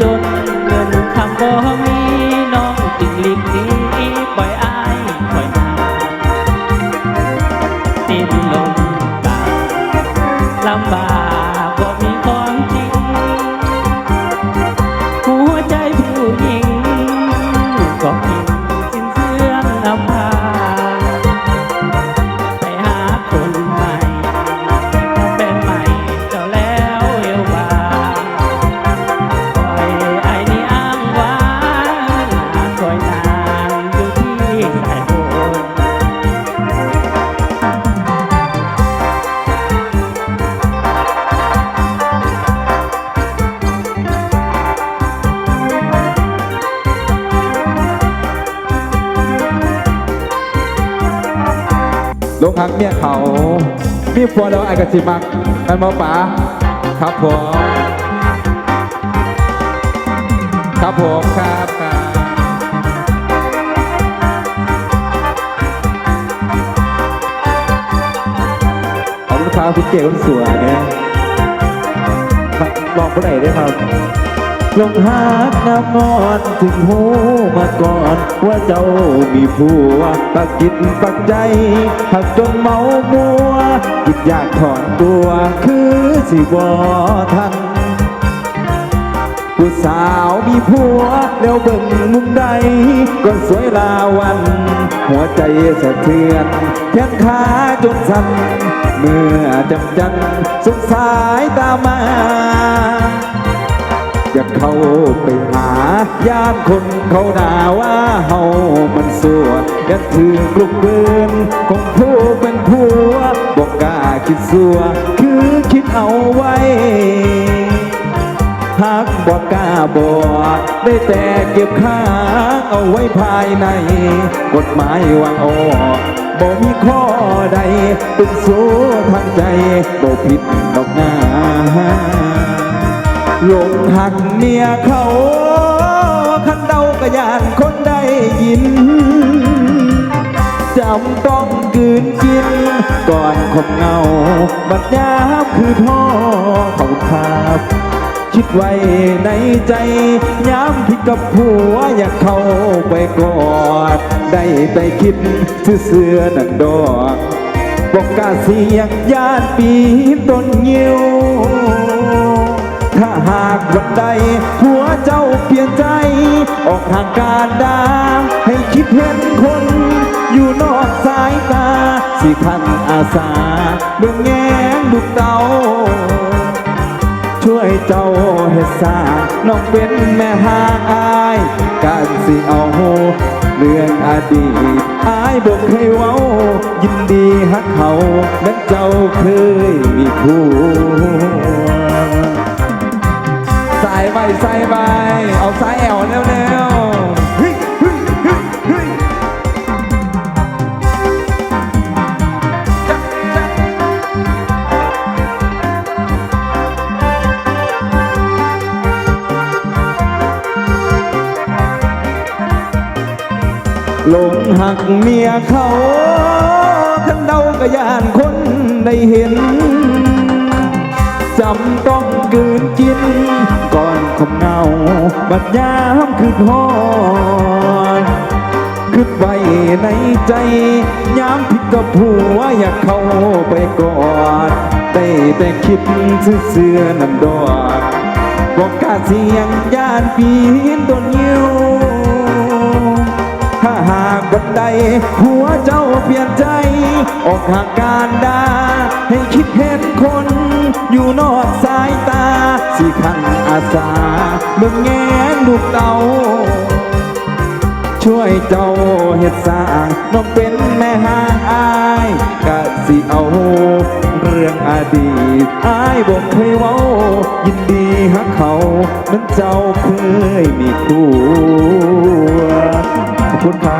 ห็ หักเมียเขามีผัวแล้วไอ้กะสิมักมันมาป๋าครับผมครับผมครับครับขอบคุณครับคุณเก๋คุณสวยเนี่ยลองคนไหนได้ครับ ลงหักน้ำนอนถึงหูมาก่อน ว่าเจ้ามีผัวปักจิตปักใจหักจนเมามัวคิดอยากถอนตัวคือสิบอทันผู้สาวมีผัวแล้วเบิ่งมุมใด ก็สวยลาวัน หัวใจสะเทือนแขนขาจนสั่นเมื่อจำจันสงสายตามา อยากเข้าไปหาญาติคนเขาด่าว่าเฮามันสัวยันถือกลุกเบืนของผู้เป็นผัวบอกกล้าคิดสัว คือคิดเอาไว้หากบอกกล้าบอกได้แต่เก็บข้างเอาไว้ภายใน กฎหมายวางออกบ่มีข้อใดเป็นสู้ทางใจบ่ผิดดอกหน้า หลงหักเมียเขาขันเดากระยานคนได้ยินจำต้องกืนกิน ก่อนคมเงา บัดยามคือพ่อเขาครับคิดไว้ในใจย้ำที่กับผัวอยากเข้าไปกอด ได้แต่คิดซื่อเสือนันดอกบอกกาเสียงญาติปีต้นยิ้ว ถ้าหากวันใดผัวเจ้าเปลี่ยนใจ ออกทางการดา ให้คิดเห็นคน อยู่นอกสายตา สิคันอาสาเบื้องแงงดุกเตาช่วยเจ้าเฮ็ดสาน้องเป็นแม่หางอาย การสิเอาเรื่องอดีตอายบอกให้เว้า ยินดีฮักเขาแม้เจ้าเคยมีคู่ ลงหักเมียเขาขันเดากระยานคนได้เห็น จำต้องกืนกิน ก่อนคมเงา บัดยามคือทอดคิดไว้ในใจ ยามผิดกับผัวอยากเข้าไปกอดได้แต่คิดซื่อเสื้อน้ำดอกบอกกาเสียงยานปีนต้นยิว ถ้าหากวันใด หัวเจ้าเปลี่ยนใจ ออกห่างการดา ให้คิดเห็นคน อยู่นอกสายตา สิขันอาสาเบิ่งแงนดูเตาช่วยเจ้าเฮ็ดสร้างน้องเป็นแม่หาอายกะสิเอา เรื่องอดีตอายบอกเคยเว้า ยินดีฮักเขาเหมือนเจ้าเคยมีคู่ ขอบคุณครับ